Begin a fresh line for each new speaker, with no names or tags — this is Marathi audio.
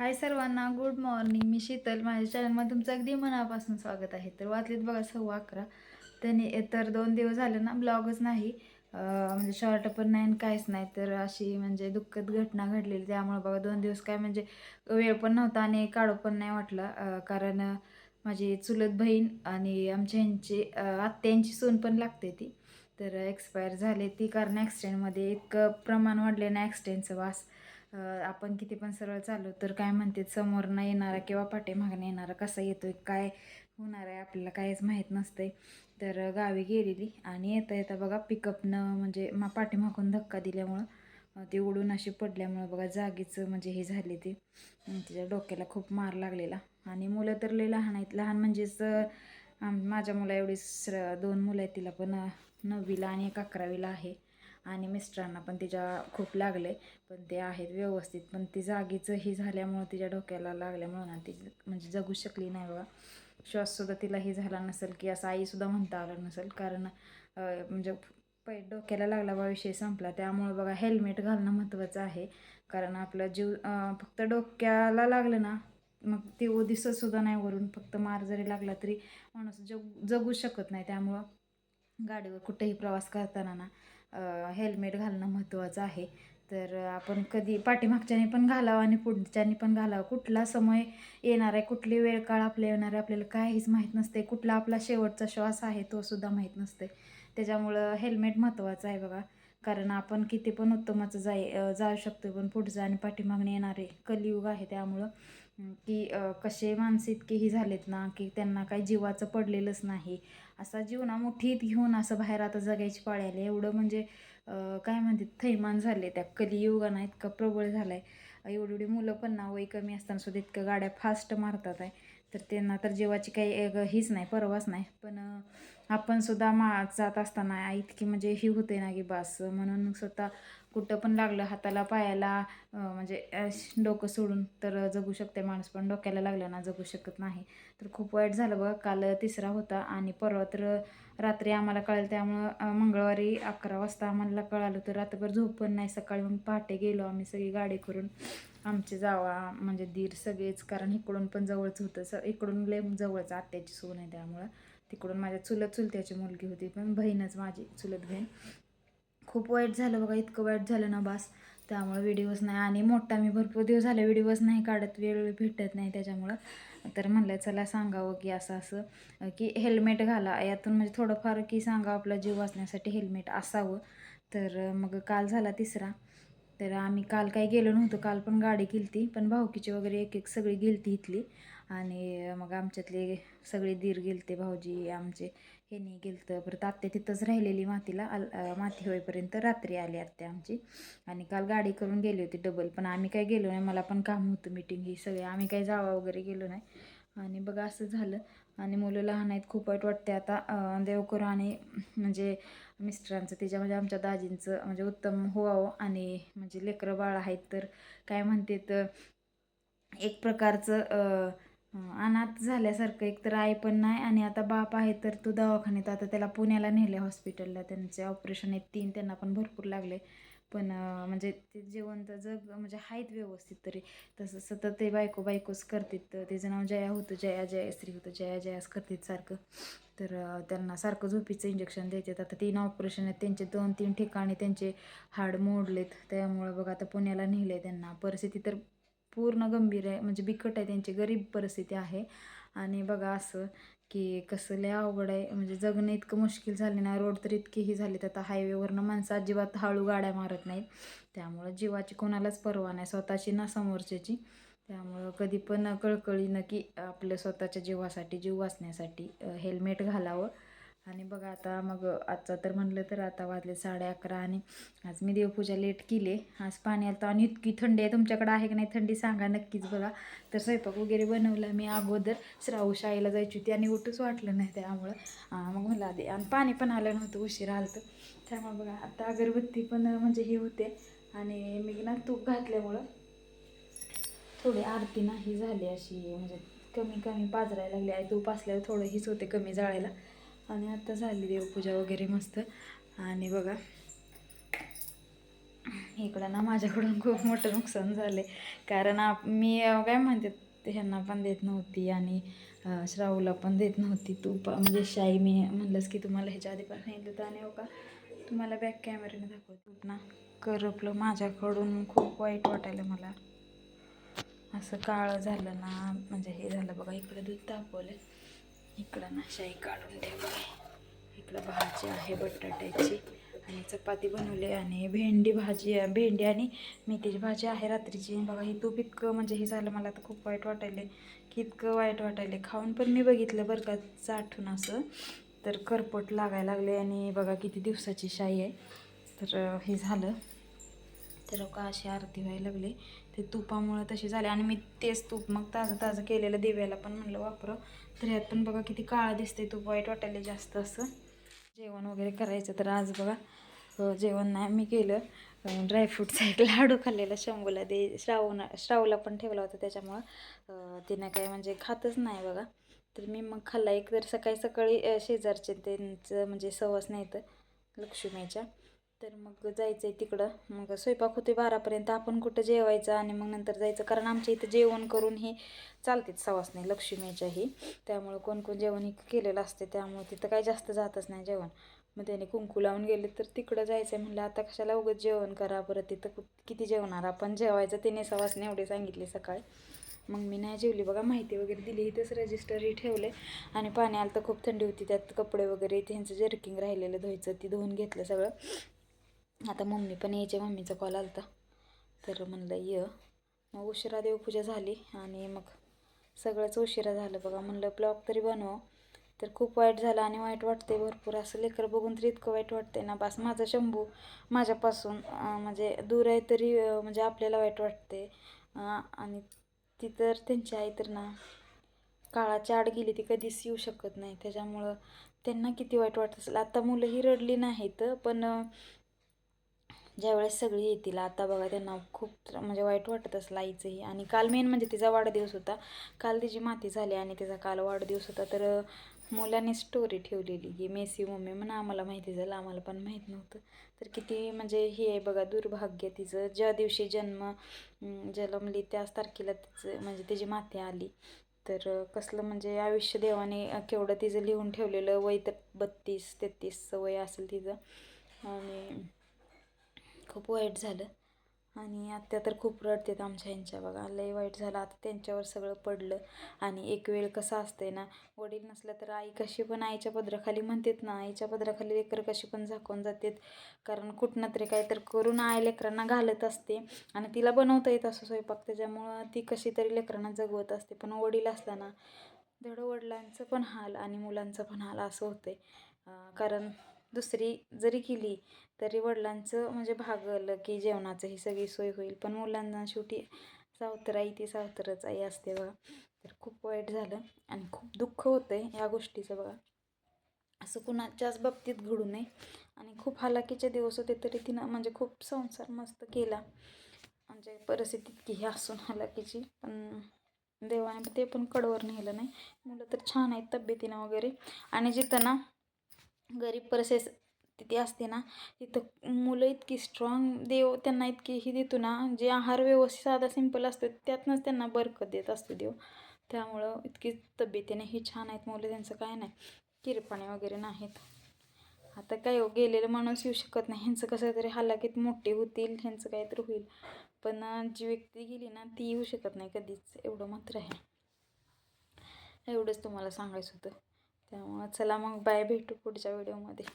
हाय सर्वांना गुड मॉर्निंग मी शीतल. माझ्या चॅनलमध्ये तुमचं अगदी मनापासून स्वागत आहे. तर वाचलीत बघा सव्वा अकरा. त्यांनी तर दोन दिवस झाले ना ब्लॉगच नाही. म्हणजे शॉर्ट पण नाही आणि काहीच नाही. तर अशी म्हणजे दुःखद घटना घडलेली. त्यामुळे बघा दोन दिवस काय म्हणजे वेळ पण नव्हता आणि काढू पण नाही वाटलं. कारण माझी चुलत बहीण आणि आमच्या ह्यांची आत्यांची सून पण लागते ती. तर एक्सपायर झाले ती कारण ॲक्सिडेंटमध्ये इतकं प्रमाण वाढले ना ॲक्सिडेंटचं वास. आपण किती पण सरळ चालू तर काय म्हणते समोरनं येणारा किंवा पाठीमागनं येणारा कसा येतोय काय होणार आहे आपल्याला काहीच माहीत नसतंय. तर गावी गेलेली आणि येता येता बघा पिकअपनं म्हणजे मा पाठीमागून धक्का दिल्यामुळं ती उडून अशी पडल्यामुळं बघा जागीचं म्हणजे हे झाले ते. तिच्या डोक्याला खूप मार लागलेला. आणि मुलं तर लई लहान आहेत. लहान म्हणजेच आम- माझ्या मुला एवढी स्र दोन मुलं आहेत तिला पण नववीला आणि एक अकरावीला आहे. आणि मिस्टरांना पण तिच्या खूप लागले. पण ते आहेत व्यवस्थित. पण ती जागीचं ही झाल्यामुळं तिच्या डोक्याला लागल्यामुळं ना ती म्हणजे जगू शकली नाही बाबा. श्वाससुद्धा तिला ही झाला नसेल की असं आईसुद्धा म्हणता आलं नसेल. कारण म्हणजे पै डोक्याला लागला बा विषय संपला. त्यामुळं बघा हेल्मेट घालणं महत्त्वाचं आहे. कारण आपला जीव फक्त डोक्याला लागलं ना मग ते दिसतसुद्धा नाही वरून. फक्त मार जरी लागला तरी माणूस जग जगू शकत नाही. त्यामुळं गाडीवर कुठेही प्रवास करताना ना हेल्मेट घालणं महत्त्वाचं आहे. तर आपण कधी पाठीमागच्याने पण घालावं आणि पुढच्याने पण घालावं. कुठला समय येणार आहे कुठली वेळ काळ आपल्या येणार आहे आपल्याला काहीच माहीत नसते कुठला आपला शेवटचा श्वास आहे तो सुद्धा माहीत नसते त्याच्यामुळं हेल्मेट महत्त्वाचं आहे बघा. कारण आपण किती पण उत्तमाचं जाय जाऊ शकतो पण पुढचं आणि पाठीमागणे येणारे कलियुग आहे त्यामुळं. की कसे माणसं इतकेही झालेत ना की त्यांना काही जीवाचं पडलेलंच नाही. असा जीवना मुठीत घेऊन असं बाहेर आता जगायची पाळी आली एवढं म्हणजे काय म्हणतात थैमान झाले त्या कलियुगाना इतकं प्रबळ झालं आहे एवढी एवढी मुलं पण ना वय कमी असताना सुद्धा इतकं गाड्या फास्ट मारतात आहे. तर त्यांना तर जीवाची काही एक हीच नाही परवाच नाही. पण आपण सुद्धा मा जात असताना इतकी म्हणजे ही होते ना की बास म्हणून स्वतः कुठं पण लागलं हाताला पायाला म्हणजे डोकं सोडून तर जगू शकते माणूस पण डोक्याला लागलं ना जगू शकत नाही. तर खूप वाईट झालं बघा काल तिसरा होता आणि परवा तर रात्री आम्हाला कळलं त्यामुळं मंगळवारी अकरा वाजता आम्हाला कळालं तर रात्रभर झोप पण नाही सकाळी मग पहाटे गेलो आम्ही सगळी गाडी करून. आमचे जावा म्हणजे दीर सगळेच कारण इकडून पण जवळच होतं स इकडून लय जवळच आत्याची सून आहे त्यामुळं. तिकडून माझ्या चुलत चुलत्याची मुलगी होती पण बहीणच माझी चुलत बहीण. खूप वाईट झालं बघा इतकं वाईट झालं ना बास. त्यामुळे व्हिडिओज नाही. आणि मोठा मी भरपूर दिवस झाले व्हिडिओज नाही काढत वेळ भेटत नाही त्याच्यामुळं. तर म्हणलं चला सांगावं की असं असं की हेल्मेट घाला. यातून म्हणजे थोडंफार की सांगावं आपला जीव वाचण्यासाठी हेल्मेट असावं. तर मग काल झाला तिसरा. तर आम्ही काल काही गेलो नव्हतो. काल पण गाडी गेलती. पण भाऊकीची वगैरे एक एक सगळी गेलती इथली. आणि मग आमच्यातले सगळे दीर गेलते भाऊजी आमचे. ह्यांनी तर परत आत्या तिथंच राहिलेली मातीला आल माती होईपर्यंत रात्री आली आत्या आमची. आणि काल गाडी करून गेली होती डबल पण आम्ही काय गेलो नाही मला पण काम होतं मिटिंग ही सगळे. आम्ही काही जावा वगैरे गेलो नाही. आणि बघा असं झालं. आणि मुलं लहान आहेत खूप वाईट वाटते आता देवकर आणि म्हणजे मिस्टरांचं त्याच्या म्हणजे आमच्या दाजींचं म्हणजे उत्तम होवावं आणि म्हणजे लेकरं बाळ आहेत तर काय म्हणते तर एक प्रकारचं अनाथ झाल्यासारखं एक तर आई पण नाही आणि आता बाप आहे तर तो दवाखान्यात आता त्याला पुण्याला नेले हॉस्पिटलला. त्यांचे ऑपरेशन आहेत तीन त्यांना पण भरपूर लागले. पण म्हणजे ते जिवंत जग म्हणजे आहेत व्यवस्थित तरी. तसं सतत ते बायको बायकोच करतात. तर त्याचं नाव जया होतं जया जयश्री होतं जया जयास करतात सारखं. तर त्यांना सारखं झोपीचं इंजेक्शन द्यायचे आता तीन ऑपरेशन आहेत. त्यांचे दोन तीन ठिकाणी त्यांचे हाड मोडलेत. त्यामुळं बघा आता पुण्याला नेले त्यांना. परिस्थिती तर पूर्ण गंभीर आहे म्हणजे बिकट आहे त्यांची गरीब परिस्थिती आहे. आणि बघा असं की कसं लय अवघड आहे म्हणजे जगणं इतकं मुश्किल झाले ना रोड तर इतकीही तर आता हायवेवरनं माणसं अजिबात हळू गाड्या मारत नाहीत. त्यामुळं जीवाची कोणालाच परवा नाही स्वतःची ना समोरच्याची. त्यामुळं कधी पण कळकळीनं की आपलं स्वतःच्या जीवासाठी जीव वाचण्यासाठी हेल्मेट घालावं. आणि बघा आता मग आजचा तर म्हणलं तर आता वाजले साडे अकरा आणि आज मी देवपूजा लेट केली. आज पाणी आलं आणि इतकी थंडी आहे. तुमच्याकडे आहे की नाही थंडी सांगा नक्कीच बघा. तर स्वयंपाक वगैरे बनवला मी अगोदर. श्राऊ शाळेला जायची होती आणि उठूच वाटलं नाही त्यामुळं. मग मला आधी आणि पाणी पण आलं नव्हतं उशीर आलं तर त्यामुळे बघा आता अगरबत्ती पण म्हणजे हे होते. आणि मी ना तूप घातल्यामुळं थोडी आरती नाही झाली अशी. म्हणजे कमी कमी पाजरायला लागली. आहे तूप असल्यावर थोडं हीच होते कमी जाळायला. आणि आता झाली देवपूजा वगैरे मस्त. आणि बघा इकडं ना माझ्याकडून खूप मोठं नुकसान झालं कारण आप मी काय म्हणते ह्यांना पण देत नव्हती आणि श्राऊला श्रावूला पण देत नव्हती. तू प म्हणजे शाई मी म्हणलंस की तुम्हाला ह्याच्या आधी पण सांगितलं तर आणि हो का तुम्हाला बॅक कॅमेऱ्याने दाखवतो ना. करपलं माझ्याकडून खूप वाईट वाटायलं मला. असं काळं झालं ना म्हणजे हे झालं बघा इकडं दूध तापवलं इकडं ना शाई काढून ठेवली इकडं भाजी आहे बटाट्याची आणि चपाती बनवली आणि भेंडी भाजी भेंडी आणि मेथीची भाजी आहे रात्रीची. बघा ही तूप इतकं म्हणजे हे झालं मला तर खूप वाईट वाटायले की इतकं वाईट वाटायले खाऊन पण मी बघितलं बरं का चाठून असं. तर करपट लागायला लागले आणि बघा किती दिवसाची शाई आहे. तर हे झालं. तर का अशी आरती व्हायला लागली. ते तुपामुळं तशी झाले. आणि मी तेच तूप मग ताजं ताजं केलेलं दिव्याला पण म्हणलं वापरं. तर ह्यात पण बघा किती काळं दिसते तूप. वाईट वाटायला जास्त असं. जेवण वगैरे करायचं तर आज बघा जेवण नाही मी केलं. ड्रायफ्रूटचा एक लाडू खाल्लेला शंभूला. दे श्रावणा श्रावला पण ठेवला होता त्याच्यामुळं. अं, तिनं काय म्हणजे खातच नाही बघा. तर मी मग खाल्ला. एक तर सकाळी सकाळी शेजारचे त्यांचं म्हणजे सवस नाही तर लक्ष्मीच्या. तर मग जायचं आहे तिकडं. मग स्वयंपाक होते बारापर्यंत. आपण कुठं जेवायचं आणि मग नंतर जायचं. कारण आमच्या इथं जेवण करून हे चालतेच सवास नाही लक्ष्मीच्याही त्यामुळं कोण कोण जेवण केलेलं असते त्यामुळे तिथं काही जास्त जातच नाही जेवण. मग त्याने कुंकू लावून गेले तर तिकडं जायचं आहे म्हणलं आता कशाला उगत जेवण करा परत तिथं किती जेवणार? आपण जेवायचं तिने सवासने एवढे सांगितले सकाळी. मग मी नाही जेवली. बघा माहिती वगैरे दिली. इथंच रजिस्टरही ठेवले. आणि पाणी आलं तर खूप थंडी होती. त्यात कपडे वगैरे त्यांचं जर्किंग राहिलेलं धुवायचं. ती धुवून घेतलं सगळं. आता मम्मी पण यायचे मम्मीचा कॉल आला होता तर म्हणलं ये. मग उशिरा देवपूजा झाली आणि मग सगळंच उशिरा झालं बघा. म्हणलं ब्लॉग तरी बनव. तर खूप वाईट झालं आणि वाईट वाटते भरपूर. असं लेकर बघून तरी इतकं वाईट वाटते ना बस. माझा शंभू माझ्यापासून म्हणजे दूर आहे तरी म्हणजे आपल्याला वाईट वाटते आणि ती तर त्यांची आई तर ना काळाच्या आड गेली ती कधीच येऊ शकत नाही. त्याच्यामुळं त्यांना किती वाईट वाटत असेल. आता मुलं ही रडली नाहीत पण ज्यावेळेस सगळी येतील आता बघा त्यांना खूप म्हणजे वाईट वाटत असलं आईचंही. आणि काल मेन म्हणजे तिचा वाढदिवस होता. काल तिची माती झाली आणि तिचा काल वाढदिवस होता. तर मुलाने मुलांनी स्टोरी ठेवलेली की मेसी मम्मी म्हणा आम्हाला माहिती झालं आम्हाला पण माहीत नव्हतं. तर किती म्हणजे हे आहे बघा दुर्भाग्य तिचं. ज्या दिवशी जन्म जन्मली त्याच तारखेला तिचं म्हणजे तिची माती आली. तर कसलं म्हणजे आयुष्य देवाने केवढं तिचं लिहून ठेवलेलं वय तर बत्तीस तेहतीसचं वय असेल तिचं. आणि खूप वाईट झालं. आणि आत्या तर खूप रडतात आमच्या ह्यांच्या बघा. लई वाईट झालं. आता त्यांच्यावर सगळं पडलं. आणि एक वेळ कसं असतंय ना वडील नसलं तर आई कशी पण आईच्या पदराखाली म्हणतात ना आईच्या पदराखाली लेकरं कशी पण झाकून जातात. कारण कुठनं तरी काहीतरी करून आई लेकरांना घालत असते. आणि तिला बनवता येत असं स्वयंपाक. त्याच्यामुळं ती कशी तरी लेकरांना जगवत असते. पण वडील असताना धडं वडिलांचं पण हाल आणि मुलांचं पण हाल असं होतंय. कारण दुसरी जरी केली तरी वडिलांचं म्हणजे भागलं की जेवणाचं ही सगळी सोय होईल. पण मुलांना शेवटी सावतर आई ती सावतरच आई असते बघा. तर खूप वाईट झालं आणि खूप दुःख होतं आहे ह्या गोष्टीचं बघा. असं कुणाच्याच बाबतीत घडू नये. आणि खूप हालाकीचे दिवस होते तरी तिनं म्हणजे खूप संसार मस्त केला. म्हणजे परिस्थिती इतकी ही असून हालाकीची. पण देवाने ते पण कडवर नेलं नाही. मुलं तर छान आहेत तब्येतीनं वगैरे. आणि जिथं ना गरीब परिस्थिती असते ना तिथं मुलं इतकी स्ट्रॉंग देव त्यांना इतकी ही देतो ना जे आहार व्यवस्थित साधा सिंपल असतो त्यातनंच त्यांना बरकत देत असतो देव. त्यामुळं इतकी तब्येतीने ही छान आहेत मुलं त्यांचं काय नाही किरपाणे वगैरे नाहीत. आता काय हो गेलेलं माणूस येऊ शकत नाही ह्यांचं कसं तरी हालाकीत मोठे होतील ह्यांचं काहीतरी होईल. पण जी व्यक्ती गेली ना ती येऊ शकत नाही कधीच एवढं मात्र आहे. एवढंच तुम्हाला सांगायचं होतं. त्यामुळं चला मग बाय भेटू पुढच्या व्हिडिओमध्ये